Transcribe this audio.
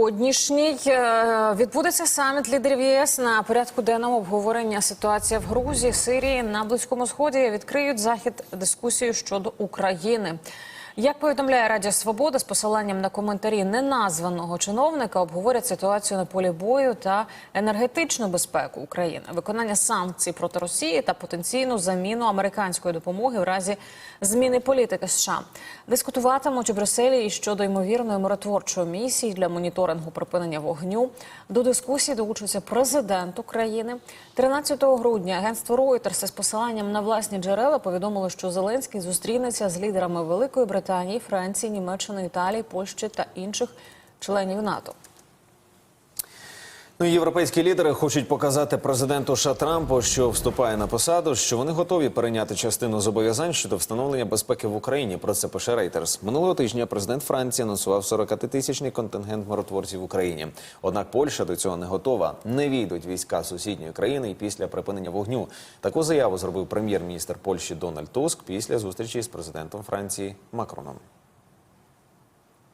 Сьогоднішній е, відбудеться саміт лідерів ЄС на порядку денному обговорення Ситуація в Грузії, Сирії на близькому сході. Відкриють захід дискусію щодо України. Як повідомляє Радіо Свобода з посиланням на коментарі неназваного чиновника, обговорять ситуацію на полі бою та енергетичну безпеку України, виконання санкцій проти Росії та потенційну заміну американської допомоги в разі зміни політики США. Дискутуватимуть у Брюсселі і щодо ймовірної миротворчої місії для моніторингу припинення вогню. До дискусії долучиться президент України. 13 грудня агентство Reuters з посиланням на власні джерела повідомило, що Зеленський зустрінеться з лідерами Великої Британії, Франції, Німеччини, Італії, Польщі та інших членів НАТО. Ну, європейські лідери хочуть показати президенту США Трампу, що вступає на посаду, що вони готові перейняти частину зобов'язань щодо встановлення безпеки в Україні. Про це пише Reuters. Минулого тижня президент Франції анонсував 40-тисячний контингент миротворців в Україні. Однак Польща до цього не готова. Не війдуть війська сусідньої країни і після припинення вогню. Таку заяву зробив прем'єр-міністр Польщі Дональд Туск після зустрічі з президентом Франції Макроном.